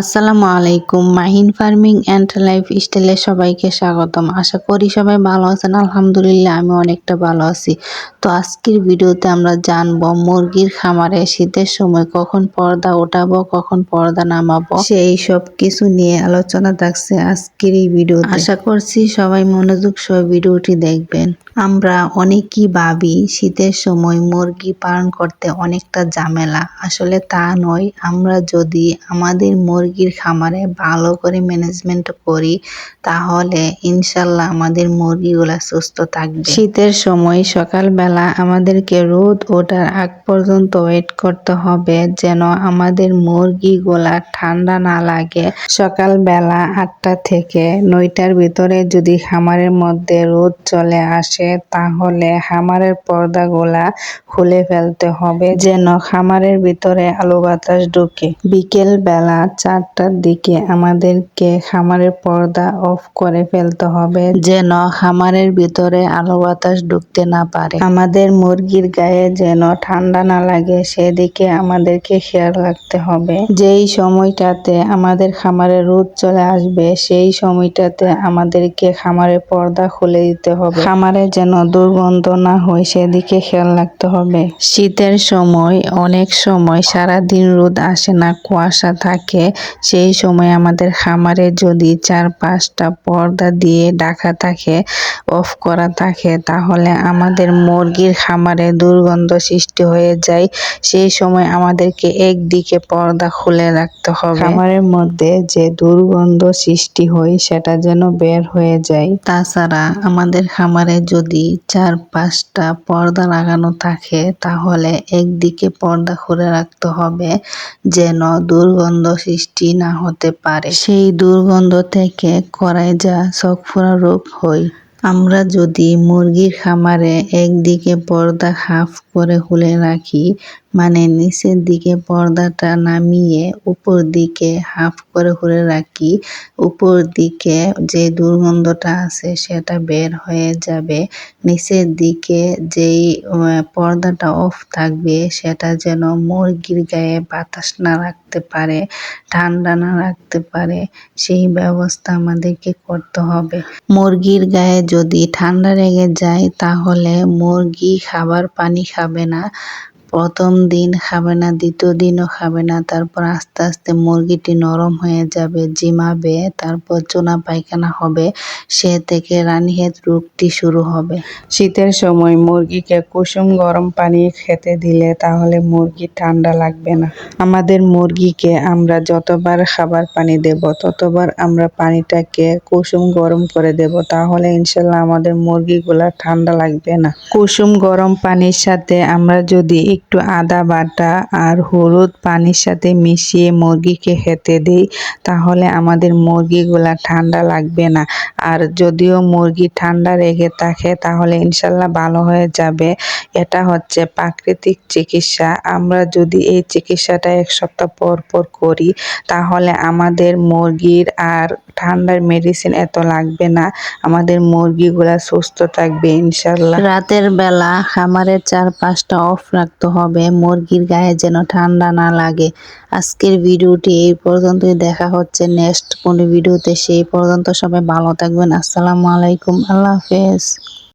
আসসালামু আলাইকুম। Mahin farming and life স্টাইলে সবাইকে স্বাগতম। আশা করি সবাই ভালো আছেন। আলহামদুলিল্লাহ আমি অনেকটা ভালো আছি। তো আজকের ভিডিওতে আমরা জানব, মুরগির খামারে শীতের সময় কখন পর্দা ওঠাবো, কখন পর্দা নামাবো, সেই সব কিছু নিয়ে আলোচনা থাকছে আজকের এই ভিডিও আশা করছি সবাই মনোযোগ সহ ভিডিওটি দেখবেন। আমরা অনেকই ভাবি, শীতের সময় মুরগি পালন করতে অনেকটা ঝামেলা। আসলে তা নয়। আমরা যদি আমাদের মুরগির খামারে ভালো করে ম্যানেজমেন্ট করি, তাহলে ইনশাল্লাহ আমাদের মুরগিগুলা সুস্থ থাকবে। শীতের সময় সকালবেলা আমাদেরকে রোদ ওঠার আগ পর্যন্ত ওয়েট করতে হবে যেন আমাদের মুরগিগুলা ঠান্ডা না লাগে। সকালবেলা আটটা থেকে নয়টার ভিতরে যদি খামারের মধ্যে রোদ চলে আসে, তাহলে খামারের পর্দাগুলা খুলে ফেলতে হবে যেন খামারের ভিতরে আলো বাতাস ঢুকে। বিকেল বেলা চারটার দিকে আমাদেরকে খামারের পর্দা অফ করে ফেলতে হবে, যেন খামারের ভিতরে আলো বাতাস ঢুকতে না পারে। আমাদের মুরগির গায়ে যেন ঠান্ডা না লাগে, সেদিকে আমাদেরকে খেয়াল রাখতে হবে। যেই সময়টাতে আমাদের খামারে রোদ চলে আসবে, সেই সময়টাতে আমাদেরকে খামারের পর্দা খুলে দিতে হবে। খামারে যেন দুর্গন্ধ না হয়, সেদিকে খেয়াল রাখতে হবে। শীতের সময় অনেক সময় সারা দিন রোদ আসে না, কুয়াশা থাকে সেই সময় আমাদের খামারে যদি চার পাঁচটা পর্দা দিয়ে ঢাকা থাকে অফ করা থাকে তাহলে আমাদের মুরগির খামারে দুর্গন্ধ সৃষ্টি হয়ে যায়। সেই সময় আমাদেরকে একদিকে পর্দা খুলে রাখতে হবে। খামারের মধ্যে যে দুর্গন্ধ সৃষ্টি হয় সেটা যেন বের হয়ে যায়। তাছাড়া আমাদের খামারে যদি চার পাঁচটা পর্দা লাগানো থাকে তাহলে একদিকে পর্দা খুলে রাখতে হবে যেন দুর্গন্ধ সৃষ্টি না হতে পারে। সেই দুর্গন্ধ থেকে করায় যা চোখফোড়া রোগ হয় আমরা যদি মুরগির খামারে একদিকে পর্দা হাফ করে খুলে রাখি মানে নিচের দিকে পর্দাটা নামিয়ে উপর দিকে হাফ করে খুলে রাখি। উপর দিকে যে দুর্গন্ধটা আছে সেটা বের হয়ে যাবে। নিচের দিকে যেই পর্দাটা অফ থাকবে সেটা যেন মুরগির গায়ে বাতাস না রাখতে পারে, ঠান্ডা না রাখতে পারে, সেই ব্যবস্থা আমাদেরকে করতে হবে। মুরগির গায়ে যদি ঠান্ডা লেগে যায় তাহলে মুরগি খাবার পানি খাবে না। প্রথম দিন খাবে না, দ্বিতীয় দিনও খাবে না, তারপর আস্তে আস্তে মুরগিটি নরম হয়ে যাবে, জিমাবে, তারপর চুনা পায়খানা হবে, সে থেকে রানীহেত রোগটি শুরু হবে। শীতের সময় মুরগিকে কুসুম গরম পানি খেতে দিলে তাহলে মুরগি ঠান্ডা লাগবে না। আমাদের মুরগিকে আমরা যতবার খাবার পানি দেব, ততবার আমরা পানিটাকে কুসুম গরম করে দেব, তাহলে ইনশাল্লাহ আমাদের মুরগিগুলা ঠান্ডা লাগবে না। কুসুম গরম পানির সাথে আমরা যদি একটু আদা বাটা আর হলুদ পানির সাথে মিশিয়ে মুরগিকে খেতে দিই, তাহলে আমাদের মুরগিগুলা ঠান্ডা লাগবে না। আর যদিও মুরগি ঠান্ডা রেখে থাকে, তাহলে ইনশাল্লাহ ভালো হয়ে যাবে। এটা হচ্ছে প্রাকৃতিক চিকিৎসা। আমরা যদি এই চিকিৎসাটা এক সপ্তাহ পর পর করি, তাহলে আমাদের মুরগির আর ঠান্ডার মেডিসিন এত লাগবে না। আমাদের মুরগিগুলা সুস্থ থাকবে ইনশাল্লাহ। রাতের বেলা খামারের চার পাঁচটা অফ রাখতে হবে। মুরগির গায়ে যেন ঠান্ডা না লাগে। আজকের ভিডিওটি এই পর্যন্তই। দেখা হচ্ছে নেক্সট কোন ভিডিওতে। সেই পর্যন্ত সবাই ভালো থাকবেন। আসসালামু আলাইকুম। আল্লাহ হাফেজ।